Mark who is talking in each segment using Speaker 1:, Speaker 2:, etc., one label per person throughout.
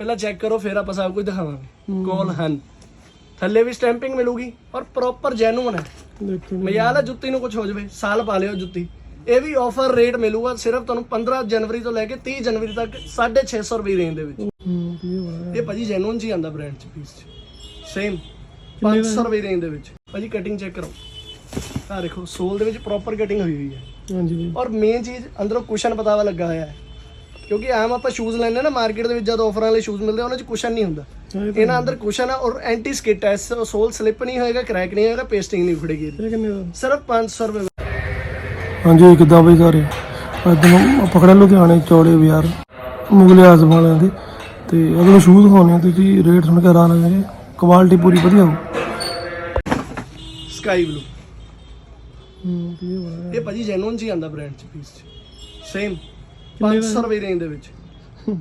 Speaker 1: ਪਹਿਲਾਂ ਚੈੱਕ ਕਰੋ ਫਿਰ ਆਪਾਂ ਸਭ ਕੁਝ ਦਿਖਾਵਾਂਗੇ। ਕੋਲ ਹਨ? ਥੱਲੇ ਵੀ ਸਟੈਂਪਿੰਗ ਮਿਲੂਗੀ ਔਰ ਪ੍ਰੋਪਰ ਜੈਨੂਨ ਹੈ।
Speaker 2: ਦੇਖੋ
Speaker 1: ਮਜਾਲ ਹੈ ਜੁੱਤੀ ਨੂੰ ਕੁਝ ਹੋ ਜਾਵੇ ਸਾਲ ਪਾ ਲਿਓ ਜੁੱਤੀ। ਇਹ ਵੀ ਆਫਰ ਰੇਟ ਮਿਲੂਗਾ ਸਿਰਫ ਤੁਹਾਨੂੰ 15 ਜਨਵਰੀ ਤੋਂ ਲੈ ਕੇ 30 ਜਨਵਰੀ ਤੱਕ 650 ਰੁਪਏ ਰੇਂਜ ਦੇ ਵਿੱਚ। ਇਹ ਭਾਜੀ ਜੈਨੂਨ ਹੀ ਆਂਦਾ ਬ੍ਰਾਂਡ ਚ ਪੀਸ ਚ। ਸੇਮ 500 ਰੁਪਏ ਰੇਂਜ ਦੇ ਵਿੱਚ। ਭਾਜੀ ਕਟਿੰਗ ਚੈੱਕ ਕਰੋ। ਆਹ ਦੇਖੋ ਸੋਲ ਦੇ ਵਿੱਚ ਪ੍ਰੋਪਰ ਕਟਿੰਗ ਹੋਈ ਹੋਈ ਹੈ।
Speaker 2: ਹਾਂਜੀ।
Speaker 1: ਔਰ ਮੇਨ ਚੀਜ਼ ਅੰਦਰੋਂ ਕੁਸ਼ਨ ਪਤਾਵਾ ਲੱਗਾ ਹੋਇਆ ਹੈ। ਕਿਉਂਕਿ ਆਮ ਆਪਾਂ ਸ਼ੂਜ਼ ਲੈਂਦੇ ਨਾ ਮਾਰਕੀਟ ਦੇ ਵਿੱਚ ਜਦ ਆਫਰਾਂ ਵਾਲੇ ਸ਼ੂਜ਼ ਮਿਲਦੇ ਉਹਨਾਂ 'ਚ ਕੁਸ਼ਨ ਨਹੀਂ ਹੁੰਦਾ। ਇਹਨਾਂ ਅੰਦਰ ਕੁਸ਼ਨ ਆ ਔਰ ਐਂਟੀ ਸਕਿਟ ਹੈ ਸੋਲ ਸਲਿਪ ਨਹੀਂ ਹੋਏਗਾ ਕ੍ਰੈਕ ਨਹੀਂ ਹੋਏਗਾ ਪੇਸਟਿੰਗ ਨਹੀਂ
Speaker 2: ਦਾ?
Speaker 1: ਸਿਰਫ 500 ਰੁਪਏ
Speaker 2: ਹਾਂਜੀ ਕਿੱਦਾਂ ਬਈ ਸਾਰੇ ਇਦਾਂ ਪਕੜਿਆ ਲੁਧਿਆਣੇ ਚੌੜੇ ਬਾਜ਼ਾਰ ਮੁਗਲੇ ਆਜ਼ਮ ਵਾਲਿਆਂ ਦੇ। ਤੇ ਅਗਲੇ ਸ਼ੂਜ਼ ਆ ਤੁਸੀਂ ਰੇਟ ਸੁਣ ਕੇ ਹੈਰਾਨ ਹੋ ਜਾਓਗੇ ਕੁਆਲਿਟੀ ਪੂਰੀ ਵਧੀਆ ਹੋ
Speaker 1: ਸਕਾਈ ਬਲੂ
Speaker 2: ਹੂੰ
Speaker 1: ਇਹ ਭਾਜੀ ਜੈਨੂਨ ਹੀ ਆਂਦਾ ਬ੍ਰਾਂਡ ਚ ਪੀਸ ਚ। ਸੇਮ 500 ਰੁਪਏ ਰੇਂਜ ਦੇ ਵਿੱਚ।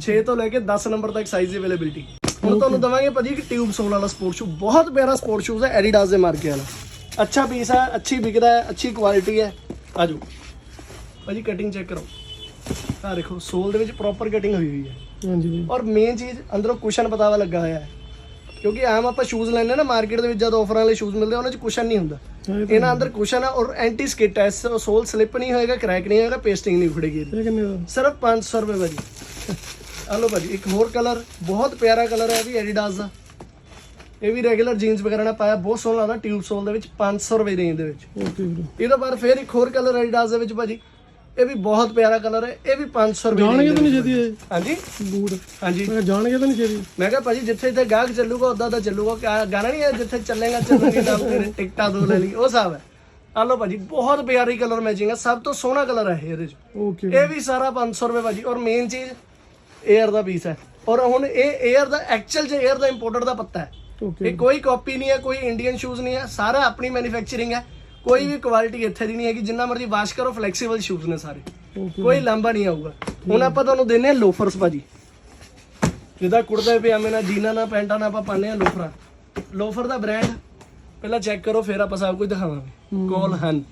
Speaker 1: 6 ਤੋਂ ਲੈ ਕੇ 10 ਨੰਬਰ ਤੱਕ ਸਾਈਜ਼ ਦੀ ਅਵੇਲੇਬਿਲਟੀ ਹੁਣ ਤੁਹਾਨੂੰ ਦਵਾਂਗੇ ਭਾਜੀ ਇੱਕ ਟਿਊਬ ਸੋਲ ਵਾਲਾ ਸਪੋਰਟ ਸ਼ੂ ਬਹੁਤ ਪਿਆਰਾ ਸਪੋਰਟ ਸ਼ੂਜ਼ ਹੈ ਐਡੀਡਾਸ ਦੇ ਮਾਰਕੇ ਵਾਲਾ। ਅੱਛਾ ਪੀਸ ਹੈ ਅੱਛੀ ਵਿਕਦਾ ਹੈ ਅੱਛੀ ਕੁਆਲਿਟੀ ਹੈ। ਆਜੋ। ਭਾਜੀ ਕਟਿੰਗ ਚੈੱਕ ਕਰੋ। ਆਹ ਦੇਖੋ ਸੋਲ ਦੇ ਵਿੱਚ ਪ੍ਰੋਪਰ ਕਟਿੰਗ ਹੋਈ ਹੋਈ ਹੈ।
Speaker 2: ਹਾਂਜੀ
Speaker 1: ਔਰ ਮੇਨ ਚੀਜ਼ ਅੰਦਰੋਂ ਕੁਸ਼ਨ ਪਤਾਵਾ ਲੱਗਾ ਹੋਇਆ ਹੈ। ਕਿਉਂਕਿ ਆਮ ਆਪਾਂ ਸ਼ੂਜ਼ ਲੈਂਦੇ ਨਾ ਮਾਰਕੀਟ ਦੇ ਵਿੱਚ ਜਦ ਆਫਰਾਂ ਵਾਲੇ ਸ਼ੂਜ਼ ਮਿਲਦੇ ਉਹਨਾਂ 'ਚ ਕੁਸ਼ਨ ਨਹੀਂ ਹੁੰਦਾ। ਇਹਨਾਂ ਅੰਦਰ ਕੁਸ਼ਨ ਆ ਔਰ ਐਂਟੀ ਸਕਿਟ ਹੈ ਸੋਲ ਸਲਿਪ ਨਹੀਂ ਹੋਏਗਾ ਕ੍ਰੈਕ ਨਹੀਂ ਹੋਏਗਾ ਪੇਸਟਿੰਗ ਨਹੀਂ ਉਖੜੇਗੀ ਸਿਰਫ 500 ਰੁਪਏ ਭਾਜੀ। ਆ ਲਓ ਭਾਜੀ ਇੱਕ ਹੋਰ ਕਲਰ ਬਹੁਤ ਪਿਆਰਾ ਕਲਰ ਹੈ ਵੀ ਐਡੀਡਾਸ ਦਾ। ਇਹ ਵੀ ਰੈਗੂਲਰ ਜੀਨਸ ਵਗੈਰਾ ਨਾਲ ਪਾਇਆ ਬਹੁਤ ਸੋਹਣਾ ਲੱਗਦਾ ਟਿਊਬ ਸੋਲ ਦੇ ਵਿੱਚ 500 ਰੁਪਏ ਰੇਂਜ ਦੇ ਵਿੱਚ।
Speaker 2: ਓਕੇ ਵੀਰੇ।
Speaker 1: ਇਹਦੇ ਬਾਅਦ ਫਿਰ ਇੱਕ ਹੋਰ ਕਲਰ ਐਡੀਡਾਸ ਦੇ ਵਿੱਚ ਭਾਜੀ ਇਹ ਵੀ ਬਹੁਤ ਪਿਆਰਾ ਕਲਰ ਹੈ ਇਹ ਵੀ 500 ਰੁਪਏ
Speaker 2: ਜਾਣਗੇ ਤਾਂ ਨਹੀਂ ਛੇਤੀ
Speaker 1: ਹਾਂਜੀ।
Speaker 2: ਬੂਟ।
Speaker 1: ਹਾਂਜੀ।
Speaker 2: ਮੈਂ ਜਾਣਗੇ ਤਾਂ ਨਹੀਂ ਛੇਤੀ
Speaker 1: ਮੈਂ ਕਿਹਾ ਭਾਜੀ ਜਿੱਥੇ ਜਿੱਥੇ ਗਾਹਕ ਚੱਲੂਗਾ ਉਦਾਂ ਦਾ ਚੱਲੂਗਾ। ਗਾਣਾ ਨਹੀਂ ਹੈ ਜਿੱਥੇ ਚੱਲੇਗਾ ਚੱਲੂਗੀ ਨਾਲ ਤੇਰੇ ਟਿਕਟਾਂ ਦੋ ਲੈ ਲਈ। ਉਹ ਸਾਹਿਬ ਹੈ। ਆ ਲੋ ਭਾਜੀ ਬਹੁਤ ਪਿਆਰੀ ਕਲਰ ਮੈਚਿੰਗ ਹੈ। ਸਭ ਤੋਂ ਸੋਹਣਾ ਕਲਰ ਹੈ ਇਹਦੇ ਚ।
Speaker 2: ਓਕੇ
Speaker 1: ਇਹ ਵੀ ਸਾਰਾ 500 ਰੁਪਏ ਭਾਜੀ। ਔਰ ਮੇਨ ਚੀਜ਼ ਏਅਰ ਦਾ ਪੀਸ ਹੈ। ਔਰ ਹੁਣ ਇਹ 에ਅਰ ਦਾ ਐਕਚੁਅਲ ਜੇ 에ਅਰ ਦਾ ਇੰਪੋਰਟਰ ਦਾ ਪੱਤਾ ਹੈ। ਇਹ ਕੋਈ ਕਾਪੀ ਨਹੀਂ ਹੈ ਕੋਈ ਇੰਡੀਅਨ ਸ਼ੂਜ਼ ਨਹੀਂ ਹੈ। ਸਾਰਾ ਆਪਣੀ ਮੈਨੂਫੈਕਚਰਿੰਗ ਹੈ। ਕੋਈ ਵੀ ਕੁਆਲਿਟੀ ਇੱਥੇ ਦੀ ਨਹੀਂ ਹੈਗੀ ਜਿੰਨਾ ਮਰਜ਼ੀ ਵਾਸ਼ ਕਰੋ ਫਲੈਕਸੀਬਲ ਸ਼ੂਜ਼ ਨੇ ਸਾਰੇ। ਕੋਈ ਲੰਬਾ ਨਹੀਂ ਆਊਗਾ। ਹੁਣ ਆਪਾਂ ਤੁਹਾਨੂੰ ਦਿੰਨੇ ਆ ਲੋਫਰਸ ਭਾਜੀ। ਜਿਹਦਾ ਕੁੜਤੇ ਪਜਾਮੇ ਨਾਲ ਜੀਨਾਂ ਨਾਲ ਪੈਂਟਾਂ ਨਾਲ ਆਪਾਂ ਪਾਉਂਦੇ ਆ ਲੋਫਰਾਂ ਲੋਫਰ ਦਾ ਬ੍ਰਾਂਡ ਪਹਿਲਾਂ ਚੈੱਕ ਕਰੋ ਫਿਰ ਆਪਾਂ ਸਭ ਕੁਝ ਦਿਖਾਵਾਂਗੇ। ਕੋਲ ਹਨ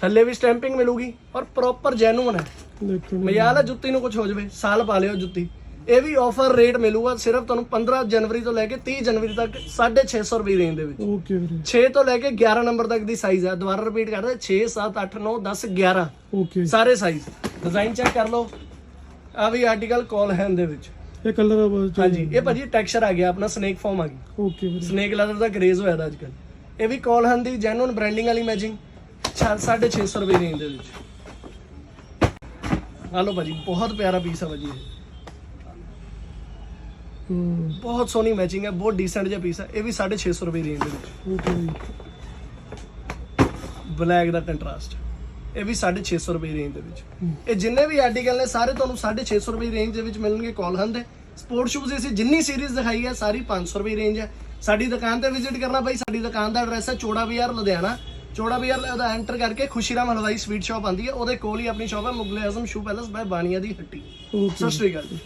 Speaker 1: ਥੱਲੇ ਵੀ ਸਟੈਂਪਿੰਗ ਮਿਲੂਗੀ ਔਰ ਪ੍ਰੋਪਰ ਜੈਨੂਨ ਹੈ।
Speaker 2: ਦੇਖੋ
Speaker 1: ਮਜਾਲ ਹੈ ਜੁੱਤੀ ਨੂੰ ਕੁਝ ਹੋ ਜਾਵੇ। ਸਾਲ ਪਾ ਲਿਓ ਜੁੱਤੀ। ਇਹ ਵੀ ਆਫਰ ਰੇਟ ਮਿਲੂਗਾ ਸਿਰਫ ਤੁਹਾਨੂੰ 15 ਜਨਵਰੀ ਤੋਂ ਲੈ ਕੇ 30 ਜਨਵਰੀ ਤੱਕ 650 ਰੁਪਏ ਰੇਂਜ ਦੇ ਵਿੱਚ।
Speaker 2: ਓਕੇ ਵੀਰੇ।
Speaker 1: 6 ਤੋਂ ਲੈ ਕੇ 11 ਨੰਬਰ ਤੱਕ ਦੀ ਸਾਈਜ਼ ਹੈ ਦੁਬਾਰਾ ਰਿਪੀਟ ਕਰਦਾ 6 7 8 9 10 11
Speaker 2: ਓਕੇ
Speaker 1: ਸਾਰੇ ਸਾਈਜ਼ ਡਿਜ਼ਾਈਨ ਚੈੱਕ ਕਰ ਲਓ। ਆ ਵੀ ਆਰਟੀਕਲ ਕਾਲ ਹੈਂਡ ਦੇ ਵਿੱਚ।
Speaker 2: ਇਹ ਕਲਰ
Speaker 1: ਹਾਂਜੀ ਇਹ ਭਾਜੀ ਟੈਕਸਚਰ ਆ ਗਿਆ ਆਪਣਾ ਸਨੇਕ ਫਾਰਮ ਆ ਗਈ।
Speaker 2: ਓਕੇ ਵੀਰੇ।
Speaker 1: ਸਨੇਕ ਲੈਦਰ ਦਾ ਕਰੇਜ਼ ਹੋਇਆ ਦਾ ਅੱਜਕੱਲ ਇਹ ਵੀ ਕਾਲ ਹੈਂਡ ਦੀ ਜੈਨੂਨ ਬ੍ਰਾਂਡਿੰਗ ਵਾਲੀ ਮੈਚਿੰਗ 650 ਰੁਪਏ ਰੇਂਜ ਦੇ ਵਿੱਚ। ਆ ਲਓ ਭਾਜੀ ਬਹੁਤ ਪਿਆਰਾ ਪੀਸ ਆ ਭਾਜੀ ਇਹ। ਬਹੁਤ ਸੋਹਣੀ ਮੈਚਿੰਗ ਹੈ ਬਹੁਤ ਡੀਸੈਂਟ ਜਿਹਾ ਪੀਸ ਹੈ। ਇਹ ਵੀ 650 ਰੁਪਏ ਰੇਂਜ ਦੇ ਵਿੱਚ। ਬਲੈਕ ਦਾ ਕੰਟਰਾਸਟ ਇਹ ਵੀ 650 ਰੁਪਏ ਰੇਂਜ ਦੇ ਵਿੱਚ। ਇਹ ਜਿੰਨੇ ਵੀ ਆਰਟੀਕਲ ਨੇ ਸਾਰੇ ਤੁਹਾਨੂੰ 650 ਰੁਪਏ ਰੇਂਜ ਦੇ ਵਿੱਚ ਮਿਲਣਗੇ ਕਾਲਹਨ ਦੇ ਸਪੋਰਟ ਸ਼ੂਜ਼ ਅਸੀਂ ਜਿੰਨੀ ਸੀਰੀਜ਼ ਦਿਖਾਈ ਹੈ ਸਾਰੀ 500 ਰੁਪਏ ਰੇਂਜ ਹੈ। ਸਾਡੀ ਦੁਕਾਨ ਤੇ ਵਿਜ਼ਿਟ ਕਰਨਾ ਭਾਈ ਸਾਡੀ ਦੁਕਾਨ ਦਾ ਐਡਰੈਸ ਹੈ ਚੋੜਾ ਬਾਜ਼ਾਰ ਲੁਧਿਆਣਾ। ਚੋੜਾ ਬਾਜ਼ਾਰ ਦਾ ਐਂਟਰ ਕਰਕੇ ਖੁਸ਼ੀਰਾਮ ਹਲਵਾਈ ਸਵੀਟ ਸ਼ਾਪ ਆਂਦੀ ਹੈ। ਉਹਦੇ ਕੋਲ ਹੀ ਆਪਣੀ ਸ਼ਾਪ ਹੈ ਮੁਗਲੇ ਆਜ਼ਮ ਸ਼ੂ ਪੈਲਸ ਬਾਈ ਬਾਣੀਆ ਦੀ ਹੱਟੀ। ਸਤਿ ਸ਼੍ਰੀ ਅਕਾਲ ਜੀ।